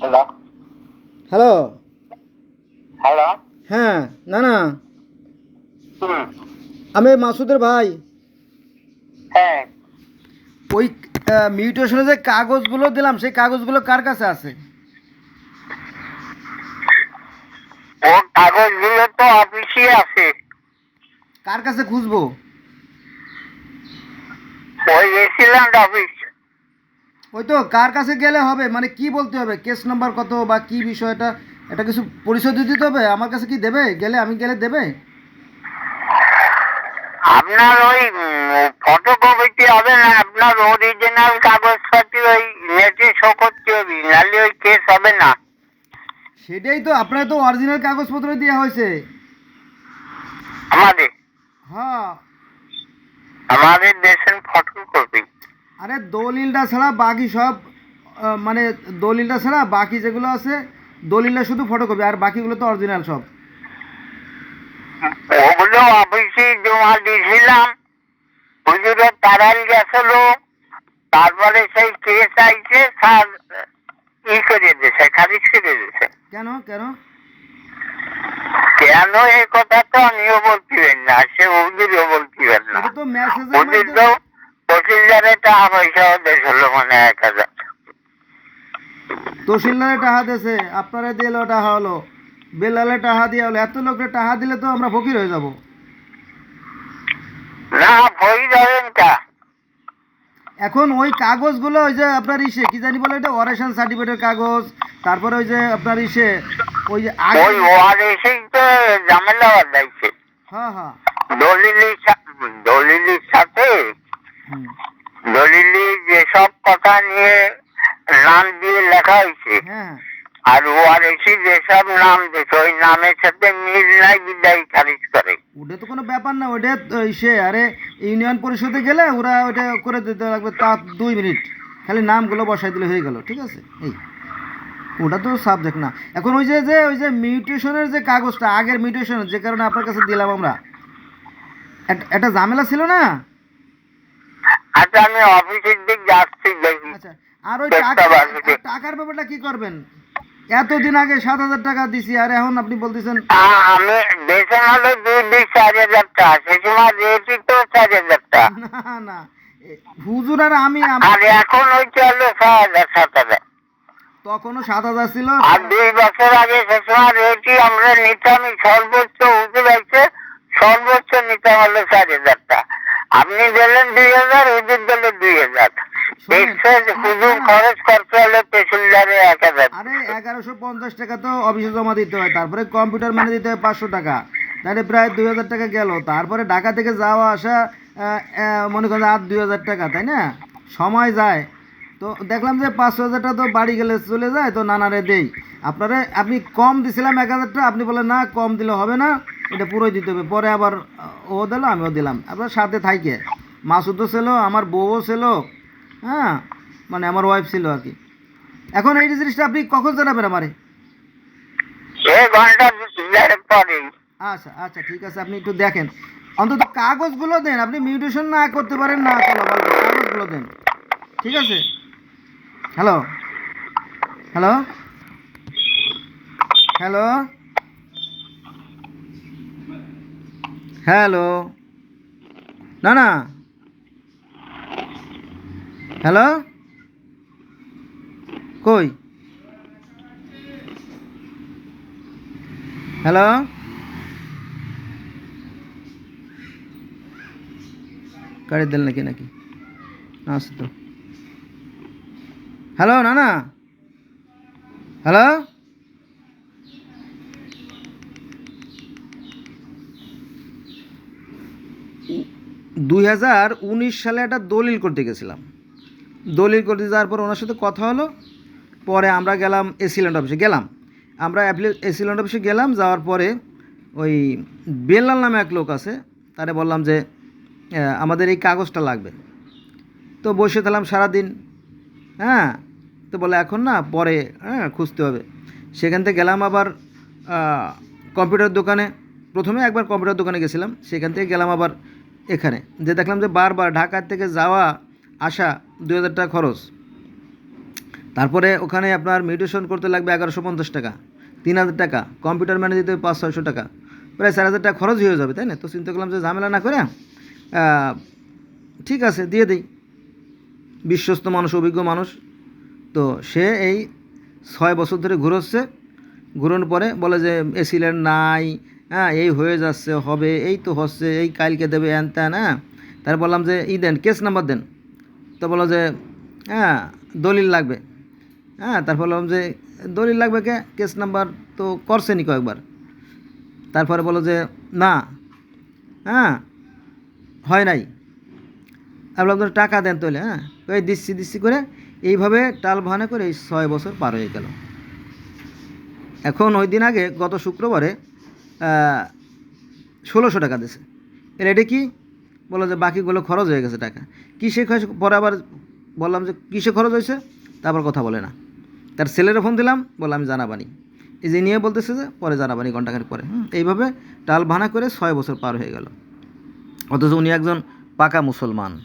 Hello hello hello হ্যাঁ না না আমি মাসুদের ভাই। হ্যাঁ। ওই মিউটেশনে যে কাগজগুলো দিলাম সেই কাগজগুলো কার কাছে আছে? কাগজগুলো তো অফিসে আছে। কার কাছে খুঁজবো? ওই এসিল্যান্ড অফিস ওই তো কার কাছে গেলে হবে? মানে কি বলতে হবে? কেস নাম্বার কত বা কি বিষয়টা? এটা কিছু পরিচয় দিতে হবে? আমার কাছে কি দেবে? গেলে আমি গেলে দেবে? আপনার ওই ফটোকপিতে হবে না? আপনার অরিজিনাল কাগজপাতি ওই নেটে শো করতে হবে নাহলে ওই কেস হবে না। সেটাই তো আপনার তো অরিজিনাল কাগজপত্র দেওয়া হয়েছে। আমাদের? হ্যাঁ। আমাদের ফটোকপি আরে দলিলটা ছাড়া বাকি সব মানে দলিলটা ছাড়া বাকি যেগুলো আছে দলিলটা শুধু ফটোকপি আর বাকিগুলো তো অরিজিনাল সব। ওগুলো অফিসে জমা দিয়েছিলাম। তারাল গেছিল। তারপরে সেই কেস আইছে স্যার ই করে দিয়েছে খারিজ করে দিয়েছে। কেন কেন? কেন এই কথা তো আমিও বলছিলেন না সে হুজুরও বলছিলেন না। হুজুর মধ্যে তো তহসিলদারে টাকা পয়সাও দিয়েছিল মানে এক হাজার। তহসিলদারে টাহা দিয়েছে আপনারা দিলে টাহা হলো বেলালে টাহা দিয়ে হলো এত লোকের টাহা দিলে তো আমরা ফকির হয়ে যাব। না কা। এখন ওই কাগজগুলো ওই যে আপনার ইসে কি জানি বলে এটা অরেশন সার্টিফিকেটের কাগজ তারপরে ওই যে আপনার ইসে ওই যে ওই তো ঝামেলা বাঁধাইছে। হ্যাঁ হ্যাঁ। দলিলির সা- দলিলির সাথে যেসব কথা নিয়ে নাম দিয়ে লেখা হয়েছে। হ্যাঁ। হ্যাঁ আর ওয়ারেসি যেসব নাম দিয়েছে ওই নামের সাথে মিল নাই বিদায় খারিজ করে। ওটা তো কোনো ব্যাপার না ওটা ইসে আরে ইউনিয়ন পরিষদে গেলে ওরা ওটা করে দিতে লাগবে তা দুই মিনিট। খালি নামগুলো বসাই দিলে হয়ে গেল ঠিক আছে? এই ওটা তো সাবজেক্ট না। এখন ওই যে যে ওই যে মিউটেশনের যে কাগজটা আগের মিউটেশন যে কারণে আপনার কাছে দিলাম আমরা। এক- একটা ঝামেলা ছিল না? আচ্ছা আমি অফিসের দিক যাচ্ছি দেখি আচ্ছা আর ওই টাকা টাকার ব্যাপারটা কি করবেন? এতদিন আগে সাত হাজার টাকা দিছি আর এখন আপনি বলতেছেন আমি বেতন হলো দুই দুই চার হাজার টাকা সে সময় দিয়েছি তো চার হাজার টাকা। না না হুজুর আর আমি আর এখন হচ্ছে হলো ছয় হাজার সাত হাজার। তখনও সাত হাজার ছিল। আর দুই বছর আগে সে সময় রেটই আমরা নিতাম সর্বোচ্চ উঠে যাইছে সর্বোচ্চ নিতাম হলো চার হাজার টাকা। আপনি দিলেন দুই হাজার হুজুর দিলে দুই হাজার শোনেন, এক্সেস আরে এগারোশো পঞ্চাশ টাকা তো অফিসে জমা দিতে হয়, তারপরে কম্পিউটার মানে দিতে হয় পাঁচশো টাকা। তাহলে প্রায় দুই হাজার টাকা গেল। তারপরে ঢাকা থেকে যাওয়া আসা মনে করেন আর দুই হাজার টাকা, তাই না? সময় যায়। তো দেখলাম যে পাঁচশো হাজার টাকা তো বাড়ি গেলে চলে যায়, তো নানারে দেই। আপনারে, আপনি কম দিছিলাম এক হাজার টাকা আপনি বলেন না, কম দিলে হবে না, এটা পুরোই দিতে হবে। পরে আবার ও দিল, আমিও দিলাম। আপনার সাথে থাইকে মাসুদও ছিল, আমার বউও ছিল হ্যাঁ মানে আমার ওয়াইফ ছিল আর কি। এখন এই জিনিসটা আপনি কখন জানাবেন আমারে? আচ্ছা আচ্ছা ঠিক আছে আপনি একটু দেখেন। অন্তত কাগজগুলো দেন আপনি মিউটেশন না করতে পারেন না কাগজগুলো দেন। ঠিক আছে? হ্যালো হ্যালো হ্যালো হ্যালো না না। হ্যালো? কই? হ্যালো? গাড়ি দিল নাকি নাকি? আসে তো। হ্যালো না না হ্যালো? দুই হাজার উনিশ সালে একটা দলিল করতে গেছিলাম। দলিল করতে যাওয়ার পর ওনার সাথে কথা হলো। পরে আমরা গেলাম এসিল্যান্ড অফিসে, গেলাম। আমরা এসিল্যান্ড অফিসে গেলাম, যাওয়ার পরে ওই বেল্লাল নামে এক লোক আছে, তারে বললাম যে আমাদের এই কাগজটা লাগবে। তো বসে থাকলাম সারাদিন হ্যাঁ? তো বলে, এখন না, পরে হ্যাঁ খুঁজতে হবে। সেখান থেকে গেলাম আবার কম্পিউটার দোকানে। প্রথমে একবার কম্পিউটার দোকানে গেছিলাম, সেখান থেকে গেলাম আবার এখানে। যে দেখলাম যে বারবার ঢাকার থেকে যাওয়া, আসা দুই হাজার টাকা খরচ। তারপরে ওখানে আপনার মিউটেশন করতে লাগবে এগারোশো পঞ্চাশ টাকা, তিন হাজার টাকা কম্পিউটার ম্যানে দিতে হবে পাঁচ ছয়শো টাকা। প্রায় চার হাজার টাকা খরচ হয়ে যাবে, তাই না? তো চিন্তা করলাম যে ঝামেলা না করে ঠিক আছে, দিয়ে দিই। বিশ্বস্ত মানুষ, অভিজ্ঞ মানুষ। তো সে এই ছয় বছর ধরে ঘুরোচ্ছে। ঘুরানোর পরে বলে যে এসিলেন্ট নাই হ্যাঁ এই হয়ে যাচ্ছে, হবে, এই তো হচ্ছে, এই কালকে দেবে হ্যান ত্যান হ্যাঁ? তার বললাম যে, ই দেন কেস নাম্বার দেন। তো বলো যে হ্যাঁ দলিল লাগবে। হ্যাঁ তারপর বললাম যে, দলিল লাগবে কে? কেস নাম্বার তো করছেনি কয়েকবার। তারপরে বলো যে, না। হ্যাঁ হয় নাই। বললাম "তাহলে টাকা দেন তাহলে হ্যাঁ? ওই দিচ্ছি দিচ্ছি করে এইভাবে টাল ভানা করে এই ছয় বছর পার হয়ে গেল। এখন ওই দিন আগে গত শুক্রবারে ষোলোশো টাকা দিয়েছে। এর এটা কি? বলল যে বাকিগুলো খরচ হয়ে গেছে টাকা। কিসে পরে আবার বললাম যে কিসে খরচ হয়েছে? তারপর কথা বলে না। তার ছেলেরও ফোন দিলাম, বললাম আমি জানাবানি। এই যে নিয়ে বলতেছে যে পরে জানাবানি ঘন্টাখানেক পরে। এইভাবে টাল ভানা করে ছয় বছর পার হয়ে গেল। অথচ উনি একজন পাকা মুসলমান।